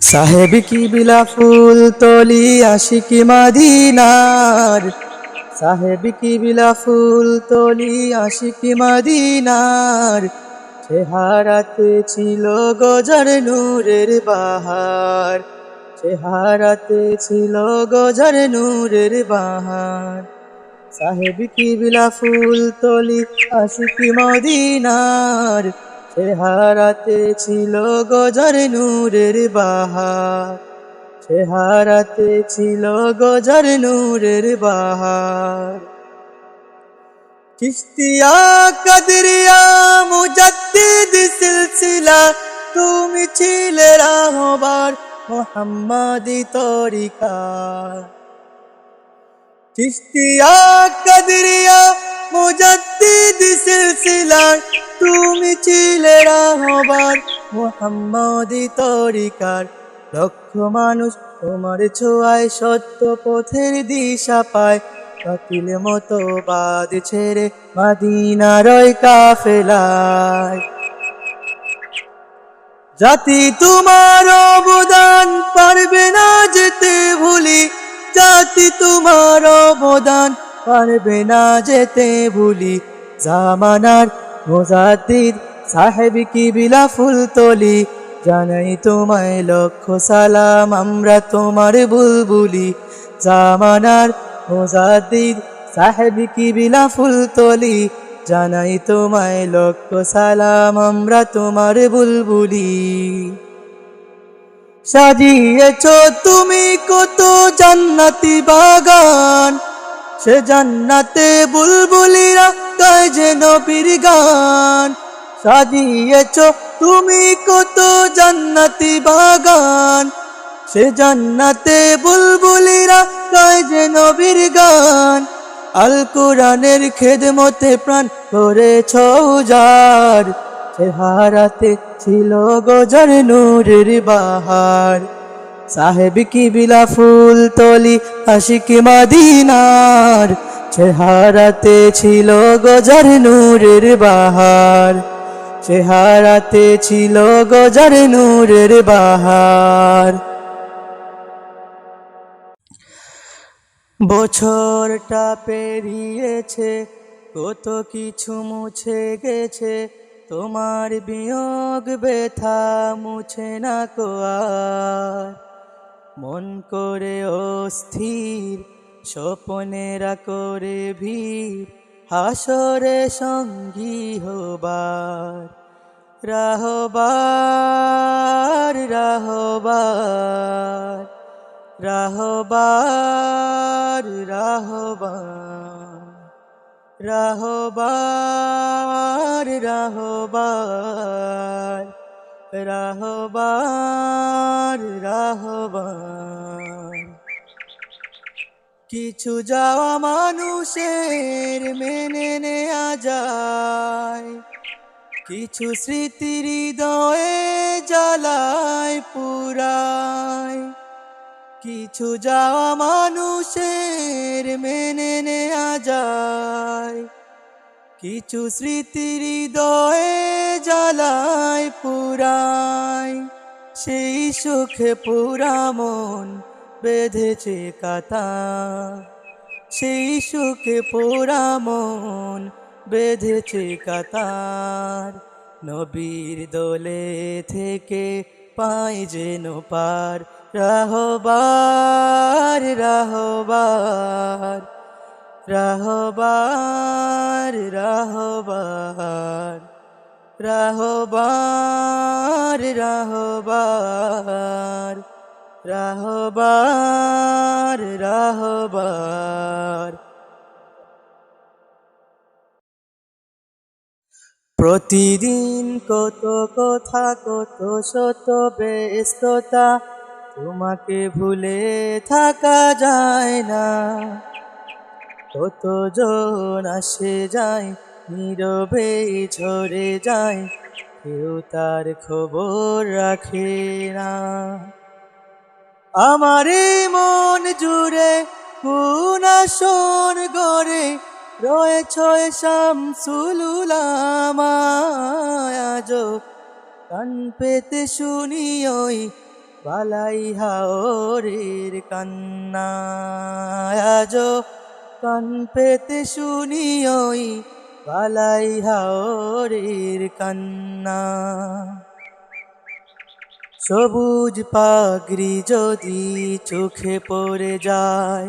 সাহেব কি বিলা ফুল তলি আশিকি মাদিনার? সাহেব কি বিলা ফুল তলি আশিকি মাদিনার? চেহারাতে ছিল গজার নূরের বাহার। চেহারাতে ছিল গজার নূরের বাহার। সাহেব কি বিলা ফুল তলি আশিকি মদিনার? চেহারাতে ছিল গজার নূরের বাহার। চেহারাতে ছিল গজার নূরের বাহার। চিস্তিয়া কদরিয়া মুজাদ্দিদ সিলসিলা, তুমি ছিলে রাহবার মোহাম্মদি তরিকা। চিস্তিয়া কদরিয়া মুজাদ্দিদ সিলসিলা তুমি ছিলে রাহবার, মোহাম্মদি তরিকার। লক্ষ মানুষ তোমার সত্য পথের দিশা পায়। মতো বাদ ছেড়ে মাদিনারয় কাফেলায়। জাতি তোমার অবদান পারবে না যেতে ভুলি। জাতি তোমার অবদান পারবে না যেতে ভুলি জামানার মোজাদ্দিদ সাহেব কি বিলা ফুল তলি। জানাই তোমায় লক্ষ সালাম, আমরা তোমার বুলবুলি। জামানার মোজাদ্দিদ সাহেব কি বিলা ফুল তলি। জানাই তোমায় লক্ষ সালাম, আমরা তোমার বুলবুলি। সাজিয়েছ তুমি কত জান্নাতি বাগান। সে জান্নাতে বুলবুলিরা গায় যে নবীর গান। সাজিয়েছ তুমি কত জান্নাতি বাগান। সে জান্নাতে বুলবুলিরা গায় যে নবীর গান। আল কোরআনের খেদমতে প্রাণ করেছ উজার চেহারাতে ছিল গজার নূরের বাহার। সাহেব কি বিলা ফুল তলি, আশিকি মাদিনার চেহারাতে ছিল গজার নূরের বাহার। চেহারাতে ছিল গজার নূরের বাহার। বছরটা পেরিয়েছে, কত কিছু মুছে গেছে, তোমার বিয়োগ ব্যথা মুছে না কো আর। মন করে অস্থির স্বপনেরা করে ভিড়, হাসরে সঙ্গী হবার, রাহবার রাহবার রাহবার রাহবার রাহবার রাহবার। রাহবার রাহবার। কিছু যাওয়া মানুষের মেনে নেওয়া যায়। কিছু স্মৃতি হৃদয়ে জ্বালায় পুরায়। কিছু যাওয়া মানুষের মেনে নেওয়া যায়। কিছু স্মৃতি হৃদয়ে জ্বালায় পুরায় সেই সুখে পুরা মন বেঁধেছে কাতা সেই সুখে পুরা মন বেঁধেছে কাতার নবীর দোলে থেকে পাই যেন পার, রাহবার রাহবার। রাহবার রাহবার রাহবার রাহবার রাহবার রাহবার। প্রতিদিন কত কথা, কত শত ব্যস্ততা, তোমাকে ভুলে থাকা যায় না। কত জন আসে যায়, নীরবে ঝরে যায়, কেউ তার খবর রাখে না। আমার মন জুড়ে আসন গড়ে, রয়েছ শামসুলুলামায় আজ কান পেতে শুনি ওই বালাই হাওরের কান্না আজো কান পেতে শুনি ওই বালাই হাওরের কান্না। সবুজ পাগড়ি যদি চোখে পড়ে যায়,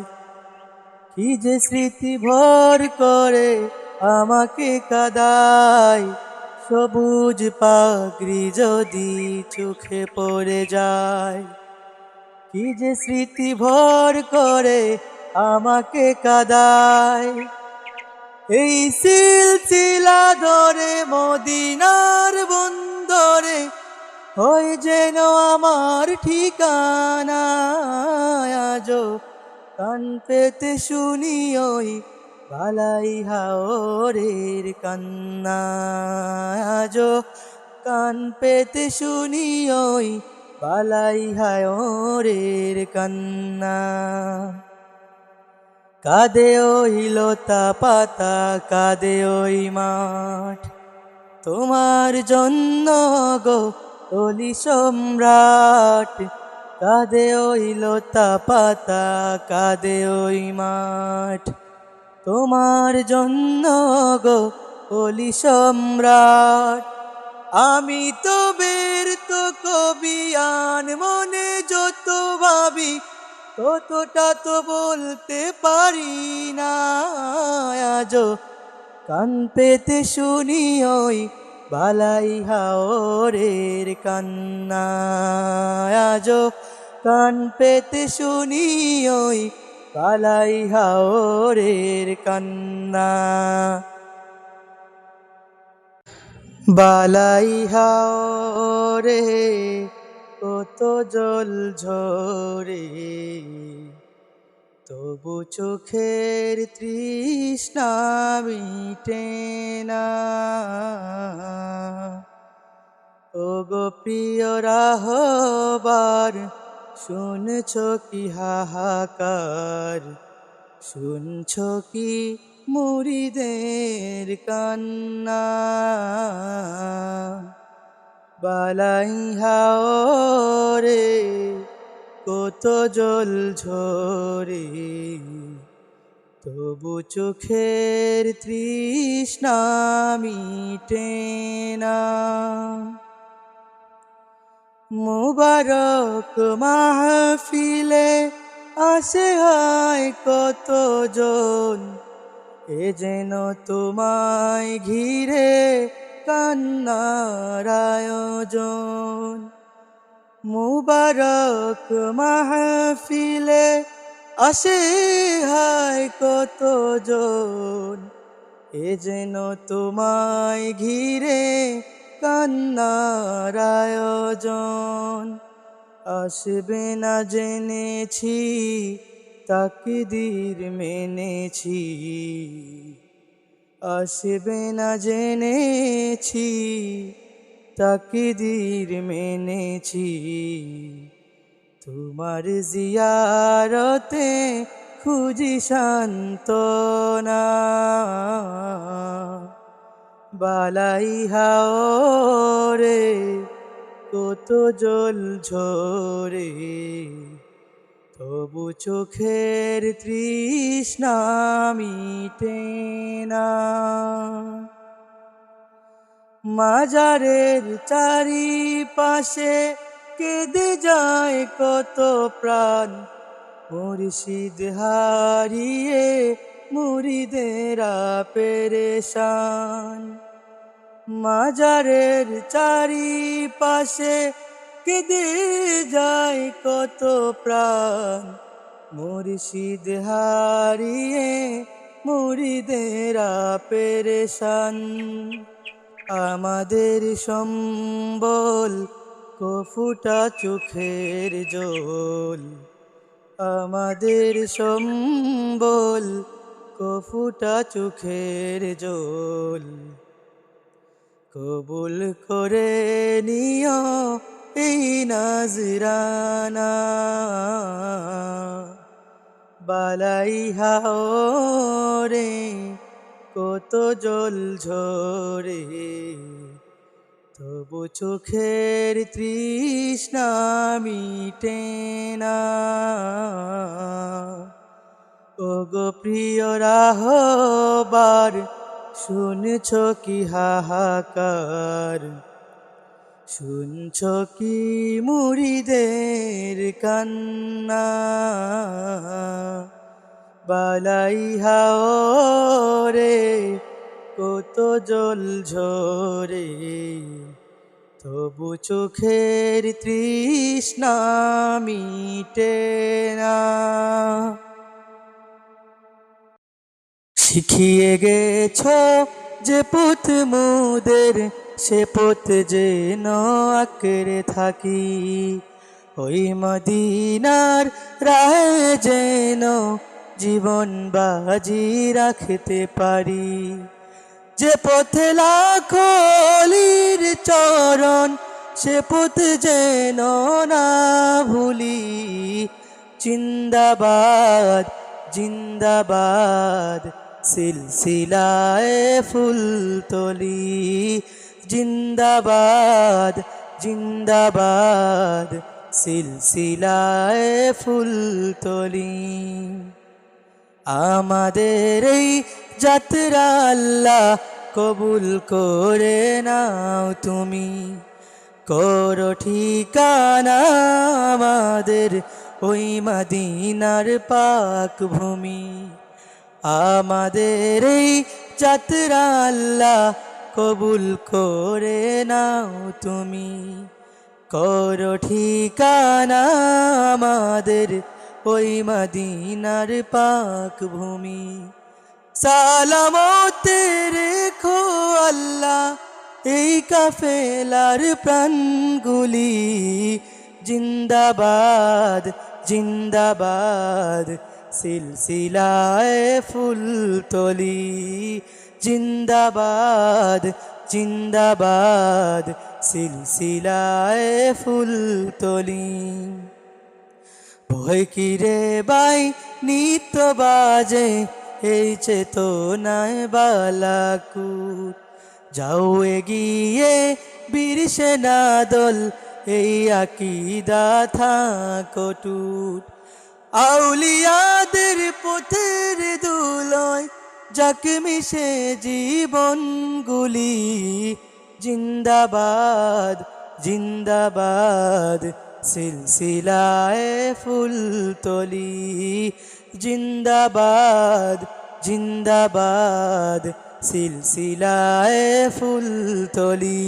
কি যে স্মৃতি ভর করে আমাকে কাদায়। সবুজ পাগড়ি যদি চোখে পড়ে যায়, কি যে স্মৃতি ভর করে আমাকে কাদায়। এই সিলসিলা ধরে মদিনার বন্দরে হয় যেন আমার ঠিকানা আজো কান পেতে শুনি ওই বালাই হাওরের কান্না আজো কান পেতে শুনি ওই বালাই হাওরের কান্না। কাদে ওই লতা পাতা, কাদে ওই মাঠ। তোমার জন্য গো অলি সম্রাট, কাদে ওই লতা পাতা, কাদে ওই মাঠ। তোমার জন্য গো অলি সম্রাট, আমি তো বের তো কবিয়ান মনে যত ভাবি ততটা তো বলতে পারি না। আজো কান পেতে শুনি ওই বালাই হাওরের কান্না। আজো কান পেতে শুনি ওই বালাই হাওরের কান্না। বালাই হাওরে কত জল ঝরে, তবু চোখের তৃষ্ণা মিটে না। ও গো প্রিয় রাহবার, শুনছ কি হাহাকার? শুনছ কি মুড়িদের কান্না? বালাই হাওরে কত জল ঝরে। তবু চোখের তৃষ্ণা মিটে না। মুবারক মাহফিলে আসে হয় কতজন, এ যেন তোমায় ঘিরে কান্নার মুবারক মাহফিলে আসে হায় কতজন এ যেন তোমায় ঘিরে কান্নার আসবে না জেনেছি, তাকদির মেনেছি। আসবে না জেনেছি তাকদির মেনেছি। তোমার জিয়ারতে খুঁজি শান্তনা বালাই হাওরে কত জল ঝরে। তবু চোখের তৃষ্ণা মিটে না। মাজারের চারিপাশে কেঁদে যায় কত প্রাণ। মুর্শিদ হারিয়ে মুরিদেরা পেরেশান। মাজারের চারিপাশে কেঁদে যায় কত প্রাণ। মুর্শিদ হারিয়ে মুরিদেরা পেরেশান। আমাদের সম্বল কফুটা চোখের জল। আমাদের সম্বল কফুটা চোখের জল। কবুল করে নিও এই নাজরানা বালাই হাও রে, কত জল ঝরে। তবু চোখের তৃষ্ণা মিটে না। ও গো প্রিয় রাহবার, শুনছ কি হাহাকার? শুনছ কি মুড়িদের কান্না? বালাই হাও রে কত জল ঝরে, তবু চোখের তৃষ্ণা মিটে না। শিখিয়ে গেছ যে পথ মুদের সে পথ যে আঁকড়ে থাকি, ওই মদিনার রায় যেন জীবন বাজি রাখতে পারি। যে পথে লাখলির চরণ, সে পথ যেন না ভুলি। জিন্দাবাদ জিন্দাবাদ, সিলসিলায় ফুল তলি। জিন্দাবাদ জিন্দাবাদ, সিলসিলায় ফুল তলি। আমাদের এই যাত্রা আল্লাহ কবুল করে নাও তুমি। করো ঠিকানা আমাদের ওই মদিনার পাক ভূমি। আমাদের এই যাত্রা আল্লাহ কবুল করে নাও তুমি। করো ঠিকানা আমাদের ওই মদিনার পাক ভূমি। সালামতে রেখো আল্লাহ এই কাফেলার প্রাণগুলি। জিন্দাবাদ জিন্দাবাদ, সিলসিলায় ফুল তলি জিন্দাবাদ জিন্দাবাদ, সিলসিলায় ফুল তলি। ভয় কিরে বাই নিত্য বাজে, এই চেতনায় বালাকুট। যাও এগিয়ে, বীর সেনা দল, এই আকিদা থাকটুট আউলিয়াদের যাকে মিশে জীবনগুলি। জিন্দাবাদ জিন্দাবাদ সিলসিলায় ফুলতলি। জিন্দাবাদ জিন্দাবাদ সিলসিলায় ফুল তলি